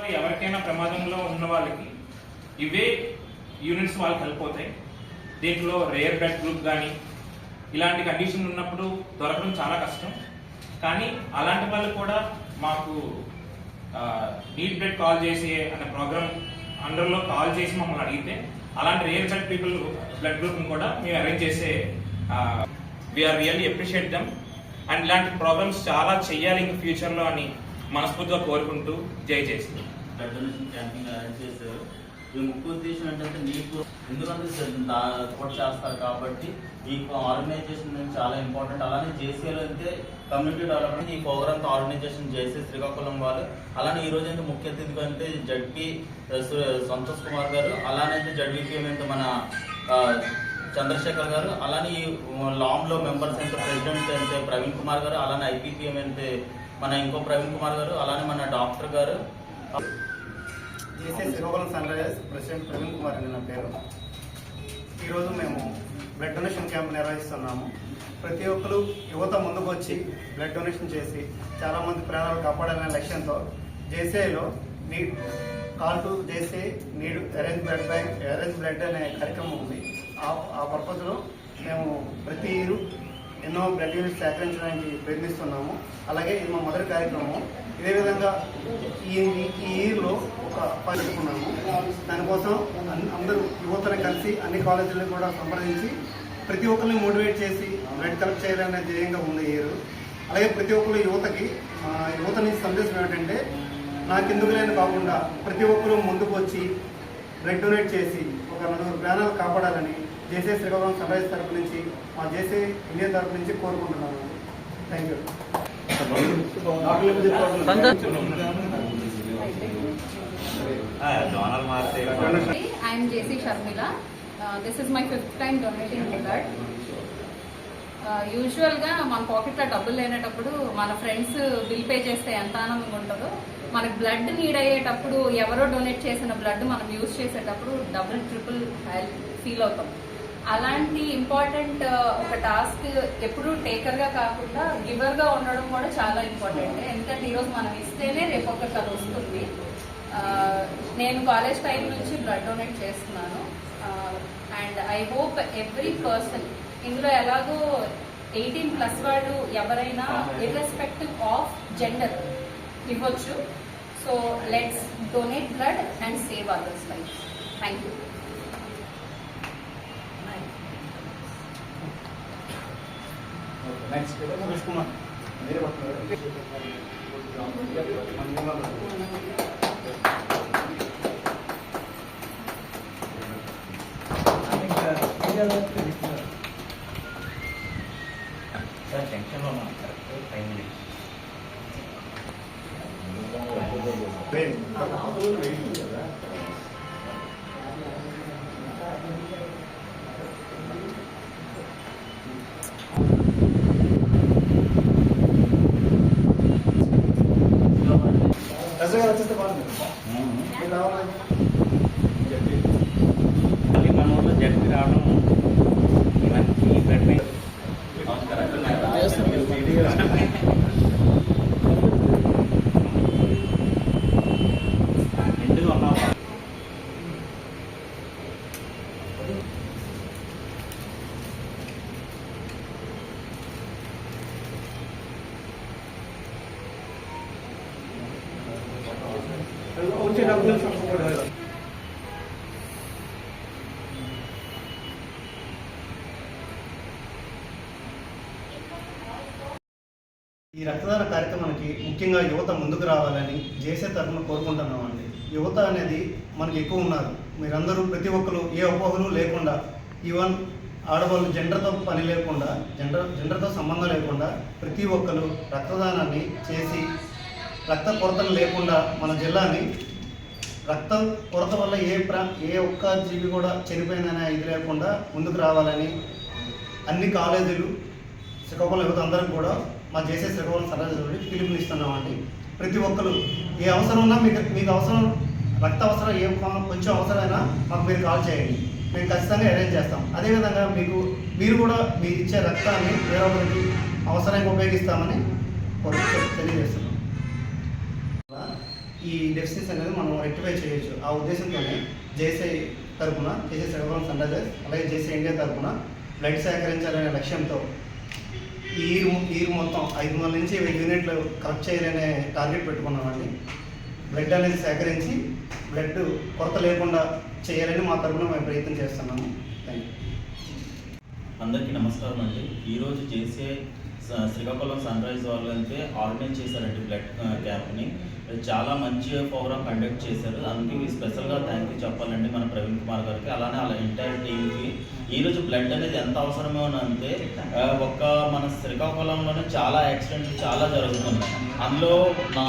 ద్వారా ఎవరికైనా ప్రమాదంలో ఉన్న వాళ్ళకి ఇవే యూనిట్స్ వాళ్ళకి హెల్ప్ అవుతాయి దీంట్లో రేర్ బ్లడ్ గ్రూప్ కానీ ఇలాంటి కండిషన్ ఉన్నప్పుడు దొరకడం చాలా కష్టం. కానీ అలాంటి వాళ్ళు కూడా మాకు నీట్ బ్లడ్ కాల్ చేసి అనే ప్రోగ్రామ్ అండర్లో కాల్ చేసి మమ్మల్ని అడిగితే అలాంటి రేర్ బ్లడ్ పీపుల్ బ్లడ్ గ్రూప్ని కూడా మేము అరేంజ్ చేసే we are really appreciate them and ఇలాంటి ప్రోగ్రామ్స్ చాలా చెయ్యాలి ఇంకా ఫ్యూచర్లో అని మనస్ఫూర్తిగా కోరుకుంటూ జై చేస్తుంది చేశారు. ఈ ముఖ్య ఉద్దేశం ఏంటంటే నీకు ఎందుకంటే సపోర్ట్ చేస్తారు కాబట్టి ఈ ఆర్గనైజేషన్ చాలా ఇంపార్టెంట్ అలానే జేసీలో అయితే కమ్యూనిటీ డెవలప్మెంట్ ఈ ప్రోగ్రామ్ ఆర్గనైజేషన్ చేసే శ్రీకాకుళం వాళ్ళు. అలానే ఈ రోజు అయితే ముఖ్య అతిథిగా అంటే జడ్పీ సంతోష్ కుమార్ గారు. అలానే అయితే జడ్పీపీఎం అయితే మన చంద్రశేఖర్ గారు అలానే ఈ లామ్లో మెంబర్స్ అంటే ప్రెసిడెంట్ అంటే ప్రవీణ్ కుమార్ గారు అలానే ఐపీపీఎం అంటే మన ఇంకో ప్రవీణ్ కుమార్ గారు అలానే మన డాక్టర్ గారు. JC Srikakulam sun risers president Praveen Kumar అని నా పేరు. ఈరోజు మేము బ్లడ్ డొనేషన్ క్యాంప్ నిర్వహిస్తున్నాము. ప్రతి ఒక్కరు యువత ముందుకు వచ్చి బ్లడ్ డొనేషన్ చేసి చాలా మంది ప్రాణాలు కాపాడాలనే లక్ష్యంతో జేసీఐలో need call to JC need arrange blood bank arrange blood అనే కార్యక్రమం ఉంది. ఆ ఆ పర్పస్లో మేము ప్రతి ఇయర్ ఎన్నో బ్లడ్ యూనిట్స్ సేకరించడానికి ప్రయత్నిస్తున్నాము. అలాగే ఇది మా మొదటి కార్యక్రమం. ఇదే విధంగా ఈ ఈ ఇయర్లో ఒక పంచుకున్నాము దానికోసం అందరూ యువతను కలిసి అన్ని కాలేజీలను కూడా సంప్రదించి ప్రతి ఒక్కరిని మోటివేట్ చేసి బ్లడ్ కలెక్ట్ చేయాలనే ధ్యేయంగా ఉంది ఇయర్. అలాగే ప్రతి ఒక్కరు యువతకి యువతని యువత నుంచి సందేశం ఏమిటంటే నాకెందుకు లేని కాకుండా ప్రతి ఒక్కరూ ముందుకు వచ్చి బ్లడ్ డొనేట్ చేసి ఒక నలుగురు ప్రాణాలు కాపాడాలని జేసీ శ్రీకాకుళం సన్ రైజ్ తరపు నుంచి మా జేసీ ఇండియా తరపు నుంచి కోరుకుంటున్నాము. Thank you I'm JC Sharmila this is my fifth time donating blood యూజువల్గా మన పాకెట్లో డబ్బులు లేనేటప్పుడు మన ఫ్రెండ్స్ బిల్ పే చేస్తే ఎంత ఆనందంగా ఉంటుందో మనకు బ్లడ్ నీడ్ అయ్యేటప్పుడు ఎవరో డొనేట్ చేసిన బ్లడ్ మనం యూజ్ చేసేటప్పుడు డబుల్ ట్రిపుల్ ఫీల్ అవుతాం. అలాంటి ఇంపార్టెంట్ ఒక టాస్క్ ఎప్పుడు టేకర్గా కాకుండా గివర్గా ఉండడం కూడా చాలా ఇంపార్టెంట్ ఎందుకంటే ఈరోజు మనం ఇస్తేనే రేపు ఒకరికి అది వస్తుంది. ఆ, నేను కాలేజ్ టైం నుంచి బ్లడ్ డొనేట్ చేస్తున్నాను. And I hope every person ఇందులో ఎలాగో ఎయిటీన్ ప్లస్ వాళ్ళు ఎవరైనా ఇర్రెస్పెక్టివ్ ఆఫ్ జెండర్ ఇవ్వచ్చు. So let's donate blood and save others life thank you next Suresh Kumar మీరే సార్ టెన్షన్లో ఉన్నాను కరెక్ట్ ఫైవ్ మినిట్స్ రజ గారు వచ్చేస్తే బాగుంది మీరు రావాలి మళ్ళీ మన ఊళ్ళో జడ్పీ రావడం ఇవన్నీ ఈ బ్లడ్ వచ్చే డబ్బులు ఈ రక్తదాన కార్యక్రమానికి ముఖ్యంగా యువత ముందుకు రావాలని జేసే తరఫున కోరుకుంటున్నామండి. యువత అనేది మనకి ఎక్కువ ఉన్నారు. మీరందరూ ప్రతి ఒక్కరు ఏ అపోహలు లేకుండా ఈవెన్ ఆడవాళ్ళు జెండర్తో పని లేకుండా జెండర్ జెండర్తో సంబంధం లేకుండా ప్రతి ఒక్కరు రక్తదానాన్ని చేసి రక్త కొరతలు లేకుండా మన జిల్లాని రక్త కొరత వల్ల ఏ ప్రా ఏ ఒక్క జీవి కూడా చనిపోయిందనే ఇది లేకుండా ముందుకు రావాలని అన్ని కాలేజీలు శ్రీకాకుళం యువత అందరం కూడా మా చేసే శ్రీకాకుళం సరాజు పిలుపునిస్తున్నామండి. ప్రతి ఒక్కరు ఏ అవసరం ఉన్నా మీకు మీకు అవసరం రక్త అవసరం ఏ కొంచెం అవసరమైనా మాకు మీరు కాల్ చేయండి. మేము ఖచ్చితంగా అరేంజ్ చేస్తాం. అదేవిధంగా మీకు మీరు కూడా మీరు ఇచ్చే రక్తాన్ని వేరొకరికి అవసరంగా ఉపయోగిస్తామని తెలియజేస్తున్నాం. ఈ డెఫిసిస్ అనేది మనం రెక్టిఫై చేయొచ్చు. ఆ ఉద్దేశంతోనే జేసీ తరఫున జేసీ శ్రీకాకుళం సన్ రైజర్స్ అలాగే జేసీ ఇండియా తరపున బ్లడ్ సేకరించాలనే లక్ష్యంతో ఈ ఇయర్ ఈ మొత్తం ఐదు వందల నుంచి వెయ్యి యూనిట్లు కలెక్ట్ చేయాలనే టార్గెట్ పెట్టుకున్నామండి. బ్లడ్ అనేది సేకరించి బ్లడ్ కొరత లేకుండా చేయాలని మా తరపున మేము ప్రయత్నం చేస్తున్నాము. థ్యాంక్ యూ అందరికీ నమస్కారం అండి. ఈరోజు చేసే స- శ్రీకాకుళం సన్ రైజ్ వాళ్ళు అయితే ఆర్గనైజ్ చేశారండి బ్లడ్ క్యాంప్ని చాలా మంచి ప్రోగ్రామ్ కండక్ట్ చేశారు. అందుకే స్పెషల్గా థ్యాంక్ యూ చెప్పాలండి మన ప్రవీణ్ కుమార్ గారికి. అలానే అలా ఎంటైర్ టీంకి ఈరోజు బ్లడ్ అనేది ఎంత అవసరమో అంటే ఒక్క మన శ్రీకాకుళంలోనే చాలా యాక్సిడెంట్లు చాలా జరుగుతున్నాయి. అందులో నా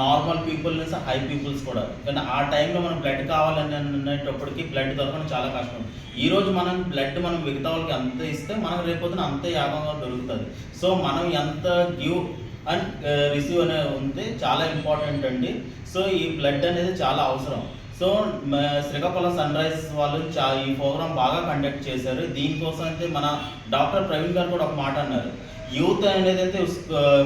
నార్మల్ పీపుల్ నుంచి హై పీపుల్స్ కూడా. కానీ ఆ టైంలో మనం బ్లడ్ కావాలని అనేటప్పటికి బ్లడ్ దొరకడం చాలా కష్టం. ఈ రోజు మనం బ్లడ్ మనం మిగతా వాళ్ళకి ఎంత ఇస్తే మనకు రేపొద్దున అంతే యాగంగా దొరుకుతుంది. సో మనం ఎంత గివ్ అండ్ రిసీవ్ అనే ఉంది చాలా ఇంపార్టెంట్ అండి. సో ఈ బ్లడ్ అనేది చాలా అవసరం. సో శ్రీకాకుళం సన్ రైజ్ వాళ్ళు చా ఈ ప్రోగ్రామ్ బాగా కండక్ట్ చేశారు. దీనికోసం అయితే మన డాక్టర్ ప్రవీణ్ గారు కూడా ఒక మాట అన్నారు. యూత్ అనేది అయితే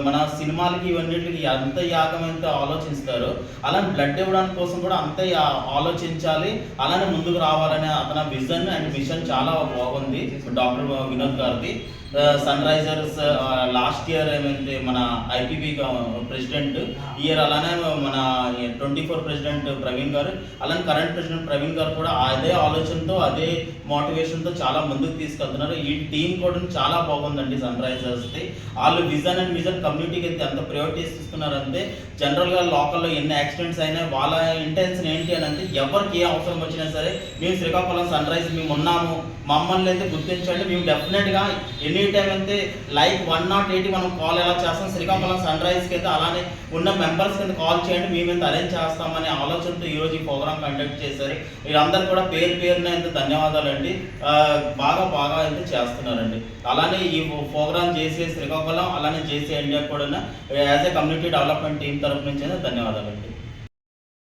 మన సినిమాలకి ఇవన్నిటికి ఎంత యాగం ఎంత ఆలోచిస్తారో అలానే బ్లడ్ ఇవ్వడానికి కోసం కూడా అంతే యా- ఆలోచించాలి అలానే ముందుకు రావాలనే అతని విజన్ అండ్ మిషన్ చాలా బాగుంది. డాక్టర్ వినోద్ గారిది. సన్ రైజర్స్ లాస్ట్ ఇయర్ ఏమైతే మన ఐపీబీ ప్రెసిడెంట్ ఇయర్ అలానే మన ట్వంటీ ఫోర్ ప్రెసిడెంట్ ప్రవీణ్ గారు అలానే కరెంట్ ప్రెసిడెంట్ ప్రవీణ్ గారు కూడా అదే ఆలోచనతో అదే మోటివేషన్తో చాలా ముందుకు తీసుకెళ్తున్నారు. ఈ టీం కూడా చాలా బాగుందండి సన్ రైజర్స్ వస్తాయి వాళ్ళు విజన్ అండ్ విజన్ కమ్యూనిటీకి అయితే ఎంత ప్రయారిటీస్ ఇస్తున్నారంటే జనరల్గా లోకల్లో ఎన్ని యాక్సిడెంట్స్ అయినా వాళ్ళ ఇంటెన్షన్ ఏంటి అని అంటే ఎవరికి ఏ అవసరం వచ్చినా సరే మేము శ్రీకాకుళం సన్ రైజ్ మేము ఉన్నాము. మమ్మల్ని అయితే గుర్తించండి. మేము డెఫినెట్గా ఎనీ టైం అయితే లైక్ వన్ నాట్ ఎయిటీ మనం కాల్ ఎలా చేస్తాం శ్రీకాకుళం సన్ రైజ్కి అయితే అలానే ఉన్న మెంబర్స్ కింద కాల్ చేయండి. మేము ఎంత అరేంజ్ చేస్తామనే ఆలోచనతో ఈరోజు ఈ ప్రోగ్రామ్ కండక్ట్ చేశారు. వీళ్ళందరూ కూడా పేరు పేరున అయితే ధన్యవాదాలండి. బాగా బాగా అయితే చేస్తున్నారండి. అలానే ఈ ప్రోగ్రామ్ చేసి శ్రీకాకుళం అలానే జేసీ ఇండియా కూడా as a community development team తరపు నుంచి ధన్యవాదాలు అండి